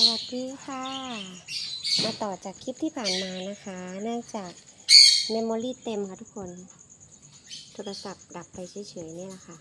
สวัสดีค่ะ มาต่อจากคลิปที่ผ่านมานะคะ เนื่องจากเมมโมรี่เต็มค่ะทุกคน โทรศัพท์ดับไปเฉยๆเนี่ยแหละค่ะ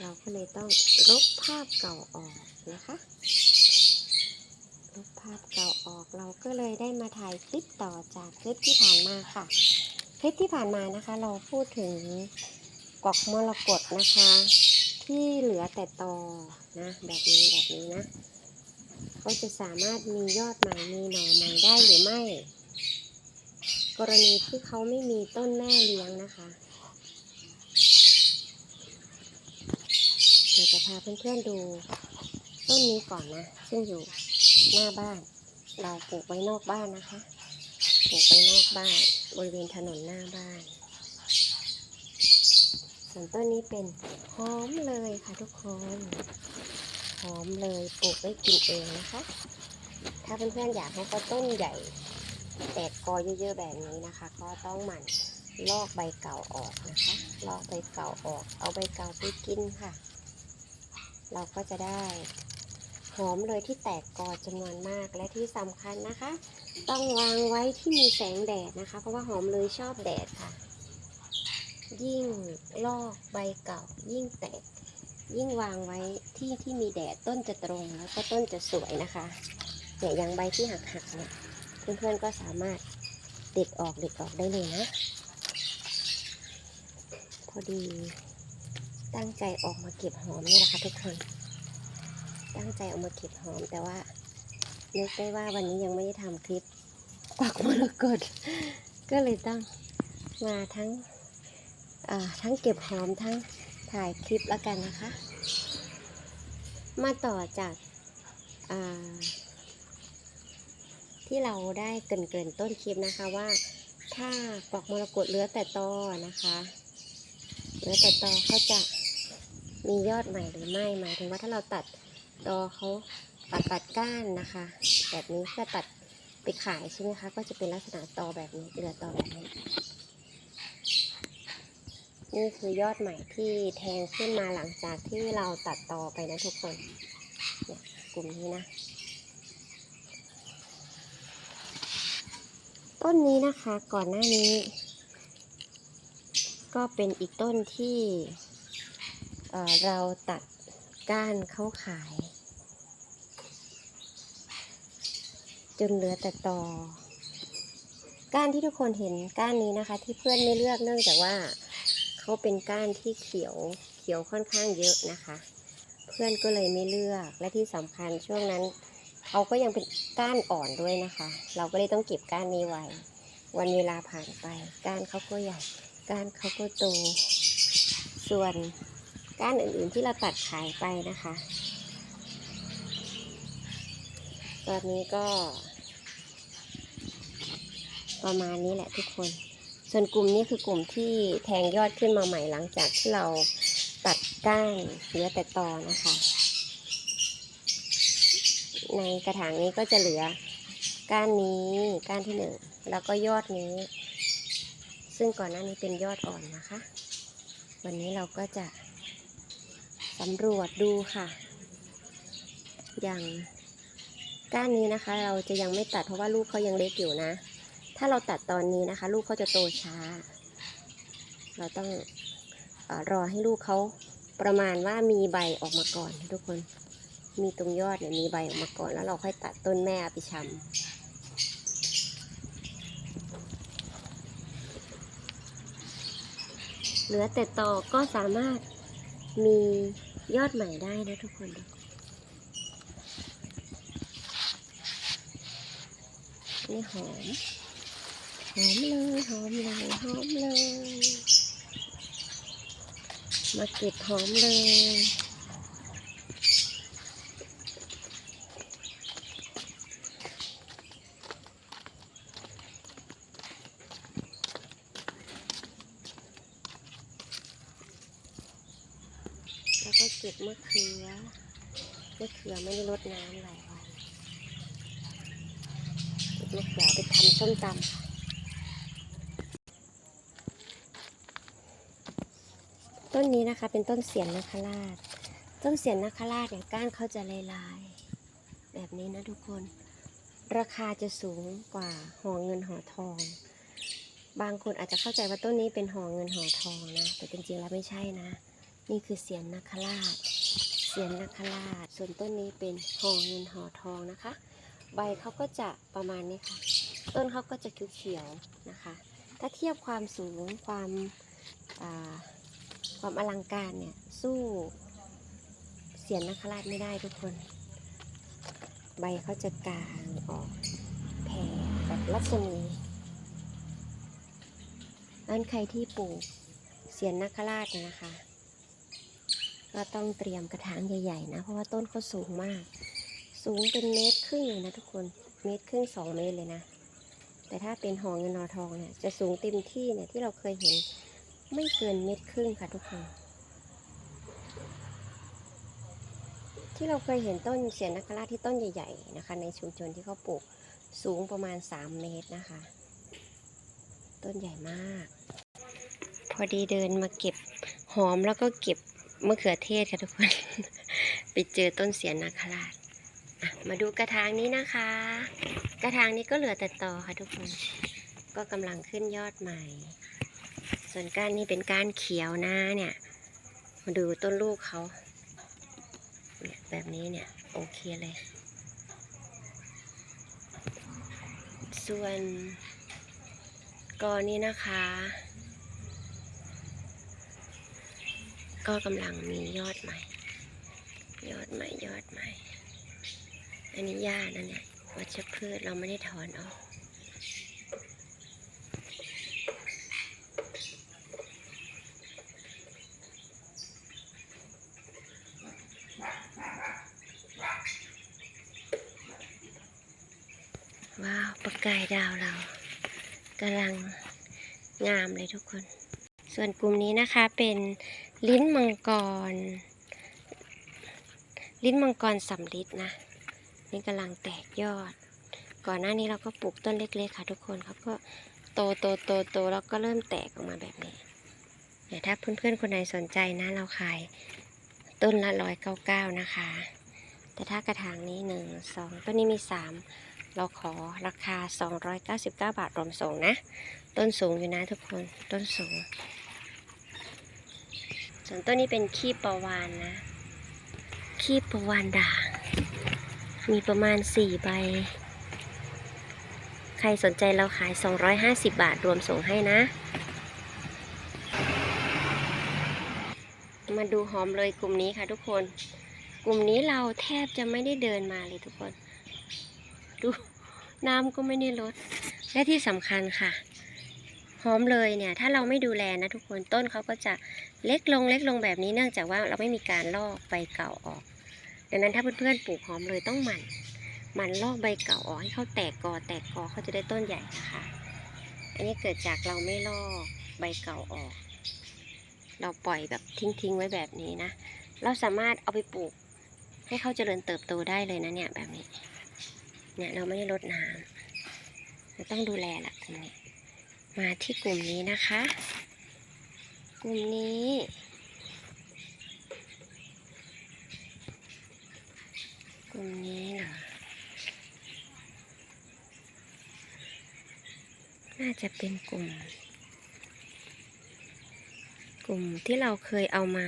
เราก็เลยต้องลบภาพเก่าออกนะคะ ลบภาพเก่าออกเราก็เลยได้มาถ่ายคลิปต่อจากคลิปที่ผ่านมาค่ะ คลิปที่ผ่านมานะคะ เราพูดถึงกอกมรกตนะคะ ที่เหลือแต่ตอนะ แบบนี้แบบนี้นะ เขาจะสามารถมียอดใหม่มีหน่อใหม่ได้หรือไม่ กรณีที่เขาไม่มีต้นแม่เลี้ยงนะคะเดี๋ยวจะพาเพื่อนๆดูต้นนี้ก่อนนะ ซึ่งอยู่หน้าบ้าน เราปลูกไว้นอกบ้านนะคะ ปลูกไว้นอกบ้านบริเวณถนนหน้าบ้านส่วนต้นนี้เป็นหอมเลยค่ะทุกคน หอมเลยปลูกไว้กินเองนะคะ ถ้าเพื่อนๆอยากให้เขาต้นใหญ่ แตกกอเยอะๆแบบนี้นะคะ ก็ต้องหมั่นลอกใบเก่าออกนะคะ ลอกใบเก่าออก เอาใบเก่าไปกินค่ะ เราก็จะได้หอมเลยที่แตกกอจำนวนมากและที่สำคัญนะคะ ต้องวางไว้ที่มีแสงแดดนะคะ เพราะว่าหอมเลยชอบแดดค่ะ ยิ่งลอกใบเก่ายิ่งแตก ยิ่งวางไว้ที่ที่มีแดดต้นจะตรงแล้วก็ต้นจะสวยนะคะเนี่ยอย่างใบที่หักๆเนี่ยเพื่อนๆก็สามารถเด็ดออกเด็ดออกได้เลยนะ พอดีตั้งใจออกมาเก็บหอมนี่แหละค่ะทุกคน ตั้งใจออกมาเก็บหอมแต่ว่านึกได้ว่าวันนี้ยังไม่ได้ทำคลิปกวักมรกตก็เลยต้องมาทั้งทั้งเก็บหอมทั้ง ถ่ายคลิปแล้วกันนะคะ มาต่อจากาที่เราได้เกินเกินๆต้นคลิปนะคะว่า ถ้าปลอกมรกตเหลือแต่ตอนะคะเหลือแต่ตอเขาจะมียอดใหม่หรือไม่หมายถึงว่าถ้าเราตัดตอเขาตัดตัดก้านนะคะ แบบนี้เพื่อตัดไปขายใช่ไหมคะ ก็จะเป็นลักษณะตอแบบนี้เหลือตอแบบนี้ นี่คือยอดใหม่ที่แทงขึ้นมาหลังจากที่เราตัดต่อไปนะทุกคนเนี่ยกลุ่มนี้นะ ต้นนี้นะคะก่อนหน้านี้ ก็เป็นอีกต้นที่เเราตัดก้านเขาขาย จนเหลือแต่ตอก้านที่ทุกคนเห็นก้านนี้นะคะ ที่เพื่อนไม่เลือกเนื่องจากว่า เขาเป็นก้านที่เขียวเขียวค่อนข้างเยอะนะคะ เพื่อนก็เลยไม่เลือกและที่สำคัญช่วงนั้นเขาก็ยังเป็นก้านอ่อนด้วยนะคะ เราก็เลยต้องเก็บก้านนี้ไว้ วันเวลาผ่านไป ก้านเขาก็ใหญ่ก้านเขาก็โต ส่วนก้านอื่นๆที่เราตัดขายไปนะคะ ตอนนี้ก็ ประมาณนี้แหละทุกคน ส่วนกลุ่มนี้คือกลุ่มที่แทงยอดขึ้นมาใหม่หลังจากที่เราตัดก้านเหลือแต่ตอนะคะ ในกระถางนี้ก็จะเหลือก้านนี้ก้านที่หนึ่งแล้วก็ยอดนี้ ซึ่งก่อนหน้านี้เป็นยอดอ่อนนะคะ วันนี้เราก็จะสำรวจดูค่ะ อย่างก้านนี้นะคะ เราจะยังไม่ตัดเพราะว่าลูกเขายังเล็กอยู่นะ ถ้าเราตัดตอนนี้นะคะ ลูกเขาจะโตช้า เราต้องอรอให้ลูกเขาประมาณว่ามีใบออกมาก่อนทุกคน มีตรงยอดเนี่ยมีใบออกมาก่อน แล้วเราค่อยตัดต้นแม่อาไปชำเหลือแต่ตอก็สามารถมียอดใหม่ได้นะทุกคนดูนี่หอม หอมเลยหอมเลยหอมเลย มาเก็บหอมเลยแล้วก็เก็บมะเขือมะเขือไม่ได้รดน้ำหลายวันเก็บมะเขือไปทำส้มตำค่ะ ต้นนี้นะคะ เป็นต้นเสียนนาคราช ต้นเสียนนาคราชเนี่ยก้านเขาจะลายๆ แบบนี้นะทุกคน ราคาจะสูงกว่าห่อเงินห่อทอง บางคนอาจจะเข้าใจว่าต้นนี้เป็นห่อเงินห่อทองนะ แต่จริงๆแล้วไม่ใช่นะ นี่คือเสียนนาคราช เสียนนาคราช ส่วนต้นนี้เป็นห่อเงินห่อทองนะคะ ใบเขาก็จะประมาณนี้ค่ะ ต้นเขาก็จะเขียวๆนะคะ ถ้าเทียบความสูงความ ความอลังการเนี่ยสู้เสียนนาคราชไม่ได้ทุกคน ใบเขาจะกลางออกแผ่แบบรัศมีนั้นใครที่ปลูกเสียนนาคราชเนี่ยนะคะ ก็ต้องเตรียมกระถางใหญ่ๆนะ เพราะว่าต้นเขาสูงมาก สูงเป็นเมตรครึ่งเลยนะทุกคน เมตรครึ่งสองเมตรเลยนะ แต่ถ้าเป็นหอเงินนอทองเนี่ยจะสูงเต็มที่เนี่ยที่เราเคยเห็น ไม่เกินเมตรครึ่งค่ะทุกคน ที่เราเคยเห็นต้นเสียนนคราชที่ต้นใหญ่ ๆ นะคะ ในชุมชนที่เขาปลูกสูงประมาณ 3 เมตรนะคะ ต้นใหญ่มาก พอดีเดินมาเก็บหอมแล้วก็เก็บมะเขือเทศค่ะทุกคน ไปเจอต้นเสียนนาคราชมาดูกระถางนี้นะคะ กระถางนี้ก็เหลือแต่ตอค่ะทุกคน ก็กำลังขึ้นยอดใหม่ ส่วนก้านนี้เป็นก้านเขียวนะเนี่ย มาดูต้นลูกเขาเนี่ยแบบนี้เนี่ย โอเคเลย ส่วนกอนี้นะคะ ก็กำลังมียอดใหม่ ยอดใหม่ยอดใหม่ อันนี้หญ้านะเนี่ยวัชพืชเราไม่ได้ถอนออก ว้าวประ กายดาวเรากำลังงามเลยทุกคน ส่วนกลุ่มนี้นะคะเป็นลิ้นมังกร ลิ้นมังกรสำลิดนะ นี่กำลังแตกยอด ก่อนหน้านี้เราก็ปลูกต้นเล็กๆค่ะทุกคนครับก็โตโตโตโตแล้วก็เริ่มแตกออกมาแบบนี้เนี่ยถ้าเพื่อนๆคนไหนสนใจนะ เราขายต้นละร้อยเก้าเก้านะคะ แต่ถ้ากระถางนี้หนึ่งสองต้นนี้มีสาม เราขอราคา 299 บาทรวมส่งนะ ต้นสูงอยู่นะทุกคนต้นสูง ส่วนต้นนี้เป็นขี้ปลาวานนะ ขี้ปลาวานด่าง มีประมาณ 4 ใบ ใครสนใจเราขาย 250 บาทรวมส่งให้นะมาดูหอมเลยกลุ่มนี้ค่ะทุกคน กลุ่มนี้เราแทบจะไม่ได้เดินมาเลยทุกคน ดูน้ำก็ไม่ได้ลด และที่สำคัญค่ะ หอมเลยเนี่ย ถ้าเราไม่ดูแลนะทุกคนต้นเขาก็จะเล็กลงเล็กลงแบบนี้เนื่องจากว่าเราไม่มีการลอกใบเก่าออก ดังนั้นถ้าเพื่อนๆปลูกหอมเลยต้องหมั่นหมั่นลอกใบเก่าออกให้เขาแตกกอแตกกอเขาจะได้ต้นใหญ่นะคะอันนี้เกิดจากเราไม่ลอกใบเก่าออก เราปล่อยแบบทิ้งๆไว้แบบนี้นะ เราสามารถเอาไปปลูกให้เขาเจริญเติบโตได้เลยนะเนี่ยแบบนี้ เนี่ยเราไม่ได้รดน้ำเราต้องดูแลละกลุ่มนี้ มาที่กลุ่มนี้นะคะ กลุ่มนี้กลุ่มนี้เหรอน่าจะเป็นกลุ่ม กลุ่มที่เราเคยเอามา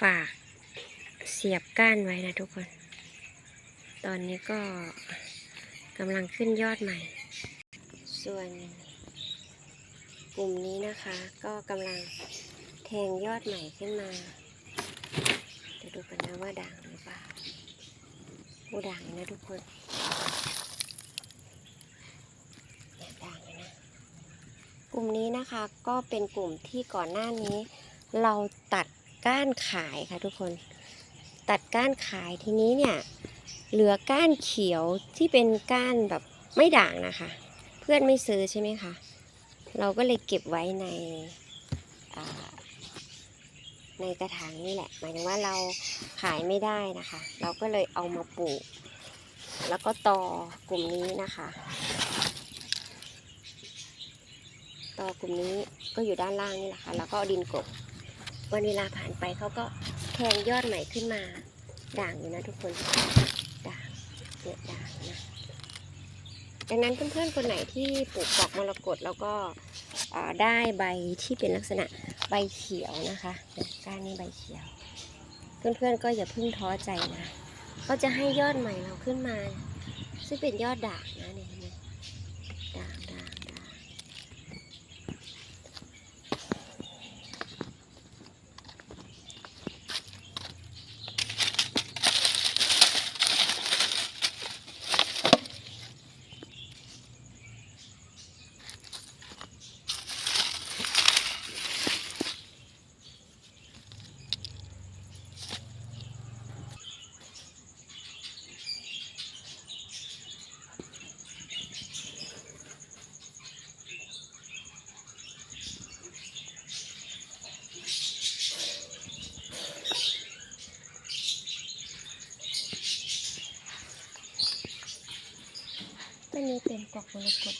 ฝากเสียบก้านไว้นะทุกคน ตอนนี้ก็กำลังขึ้นยอดใหม่ ส่วนกลุ่มนี้นะคะ ก็กำลังแทงยอดใหม่ขึ้นมาเดี๋ยวดูกันนะว่าด่างหรือเปล่าโอ้ด่างอยู่นะทุกคนเนี่ยด่างอยู่นะกลุ่มนี้นะคะก็เป็นกลุ่มที่ก่อนหน้านี้ เราตัดก้านขายค่ะทุกคน ตัดก้านขายทีนี้เนี่ย เหลือก้านเขียวที่เป็นก้านแบบไม่ด่างนะคะ เพื่อนไม่ซื้อใช่ไหมคะเราก็เลยเก็บไว้ในในกระถางนี่แหละหมายถึงว่าเราขายไม่ได้นะคะ เราก็เลยเอามาปลูก แล้วก็ต่อกลุ่มนี้นะคะ ต่อกลุ่มนี้ก็อยู่ด้านล่างนี่แหละค่ะแล้วก็ดินกบวันเวลาผ่านไปเขาก็แทงยอดใหม่ขึ้นมาด่างอยู่นะทุกคน ยอะได้นะ ดังนั้นเพื่อนๆคนไหนที่ปลูกดอกมรกตแล้วก็ได้ใบที่เป็นลักษณะใบเขียวนะคะก้านนี้ใบเขียว เพื่อนๆก็อย่าเพิ่งท้อใจนะ ก็จะให้ยอดใหม่เราขึ้นมา ซึ่งเป็นยอดด่างนะ เป็นกอกมรกต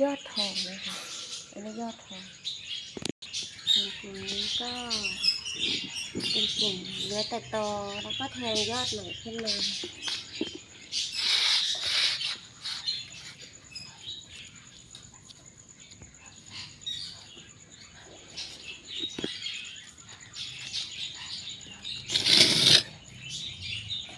ยอดทองนะคะอันนี้ยอดทองส่วนกลุ่มนี้ก็เป็นกลุ่มเหลือแต่ตอแล้วก็แทงยอดใหม่ขึ้นมา